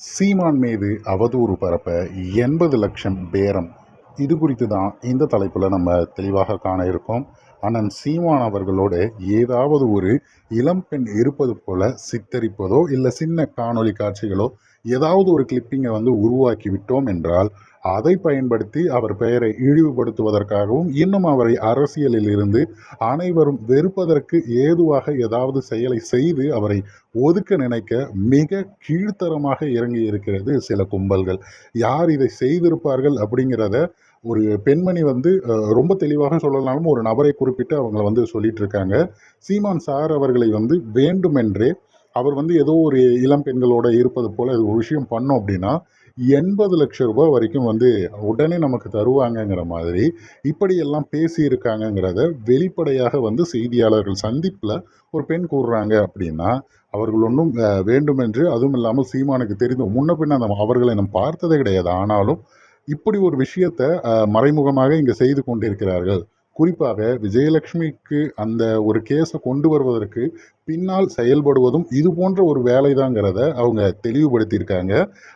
சீமான் மீது அவதூறு பரப்ப எண்பது லட்சம் பேரம். இது குறித்து தான் இந்த தலைப்பில் நம்ம தெளிவாக காண இருக்கோம். அண்ணன் சீமான் அவர்களோடு ஏதாவது ஒரு இளம்பெண் இருப்பது போல சித்தரிப்பதோ இல்லை சின்ன காணொளி காட்சிகளோ ஏதாவது ஒரு கிளிப்பிங்கை வந்து உருவாக்கி விட்டோம் என்றால் அதை பயன்படுத்தி அவர் பெயரை இழிவுபடுத்துவதற்காகவும் இன்னும் அவரை அரசியலில் இருந்து அனைவரும் வெறுப்பதற்கு ஏதுவாக ஏதாவது செயலை செய்து அவரை ஒதுக்க நினைக்க மிக கீழ்த்தரமாக இறங்கி இருக்கிறது சில கும்பல்கள். யார் இதை செய்திருப்பார்கள் அப்படிங்கிறத ஒரு பெண்மணி வந்து ரொம்ப தெளிவாக சொல்லலாலும் ஒரு நபரை குறிப்பிட்டு அவங்கள வந்து சொல்லிட்டு இருக்காங்க சீமான் சார் அவர்களை வந்து வேண்டுமென்றே அவர் வந்து ஏதோ ஒரு இளம் பெண்களோட இருப்பது போல ஒரு விஷயம் பண்ணோம் அப்படின்னா எண்பது லட்சம் ரூபாய் வரைக்கும் வந்து உடனே நமக்கு தருவாங்கங்கிற மாதிரி இப்படியெல்லாம் பேசியிருக்காங்கங்கிறத வெளிப்படையாக வந்து செய்தியாளர்கள் சந்திப்பில் ஒரு பெண் கூறுறாங்க அப்படின்னா அவர்கள் ஒன்றும் வேண்டுமென்று அதுவும் இல்லாமல் சீமானுக்கு தெரிந்து முன்ன பின்ன அந்த அவர்களை நாம் பார்த்ததே கிடையாது. ஆனாலும் இப்படி ஒரு விஷயத்த மறைமுகமாக இங்கே செய்து கொண்டிருக்கிறார்கள். குறிப்பாக விஜயலட்சுமிக்கு அந்த ஒரு கேஸை கொண்டு வருவதற்கு பின்னால் செயல்படுவதும் இது போன்ற ஒரு வேலைதாங்கிறத அவங்க தெளிவுபடுத்தியிருக்காங்க.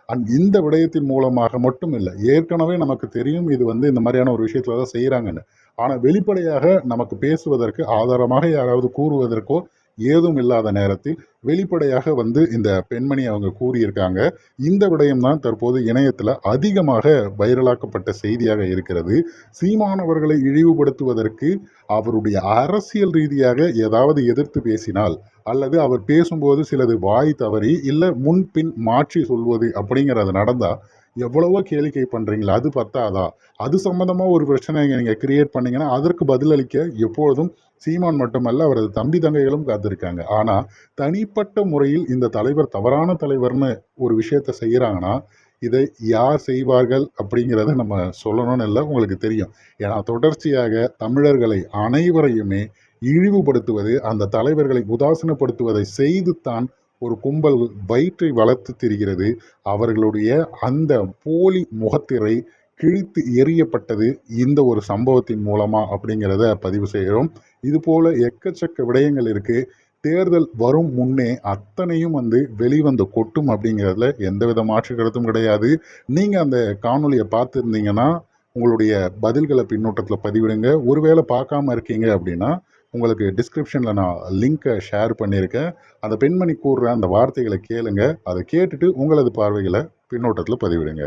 அண்ட் இந்த விடயத்தின் மூலமாக மட்டும் இல்லை ஏற்கனவே நமக்கு தெரியும் இது வந்து இந்த மாதிரியான ஒரு விஷயத்துல தான் செய்கிறாங்கன்னு ஆனால் வெளிப்படையாக நமக்கு பேசுவதற்கு ஆதாரமாக யாராவது கூறுவதற்கோ ஏதும் இல்லாத நேரத்தில் வெளிப்படையாக வந்து இந்த பெண்மணி அவங்க கூறியிருக்காங்க. இந்த விடயம் தான் தற்போது இணையத்தில் அதிகமாக வைரலாக்கப்பட்ட செய்தியாக இருக்கிறது. சீமானவர்களை இழிவுபடுத்துவதற்கு அவருடைய அரசியல் ரீதியாக ஏதாவது எதிர்த்து பேசினால் அல்லது அவர் பேசும்போது சிலது வாய் தவறி இல்லை முன்பின் மாற்றி சொல்வது அப்படிங்கிறது நடந்தால் எவ்வளவோ கேளிக்கை பண்ணுறீங்களா அது பத்தாதா? அது சம்மந்தமாக ஒரு பிரச்சனை நீங்கள் கிரியேட் பண்ணீங்கன்னா அதற்கு பதிலளிக்க எப்பொழுதும் சீமான் மட்டுமல்ல அவரது தம்பி தங்கைகளும் காத்திருக்காங்க. ஆனால் தனிப்பட்ட முறையில் இந்த தலைவர் தவறான தலைவர்னு ஒரு விஷயத்தை செய்கிறாங்கன்னா இதை யார் செய்வார்கள் அப்படிங்கிறத நம்ம சொல்லணும்னு இல்லை உங்களுக்கு தெரியும். ஏன்னா தொடர்ச்சியாக தமிழர்களை அனைவரையுமே இழிவுபடுத்துவது அந்த தலைவர்களை உதாசீனப்படுத்துவதை செய்து தான் ஒரு கும்பல் வயிற்றை வளர்த்து திரிகிறது. அவர்களுடைய அந்த போலி முகத்திரை கிழித்து எறியப்பட்டது இந்த ஒரு சம்பவத்தின் மூலமா அப்படிங்கிறத பதிவு செய்கிறோம். இது போல எக்கச்சக்க விடயங்கள் இருக்கு. தேர்தல் வரும் முன்னே அத்தனையும் வந்து வெளிவந்து கொட்டும் அப்படிங்கிறதுல எந்தவித மாற்று கருத்தும் கிடையாது. நீங்கள் அந்த காணொளியை பார்த்துருந்தீங்கன்னா உங்களுடைய பதில்களை பின்னூட்டத்தில் பதிவிடுங்க. ஒருவேளை பார்க்காம இருக்கீங்க அப்படின்னா உங்களுக்கு டிஸ்கிரிப்ஷனில் நான் லிங்க்கை ஷேர் பண்ணியிருக்கேன். அந்த பெண்மணி கூறுற அந்த வார்த்தைகளை கேளுங்க. அதை கேட்டுட்டு உங்களது பார்வைகளை பின்னோட்டத்தில் பதிவிடுங்க.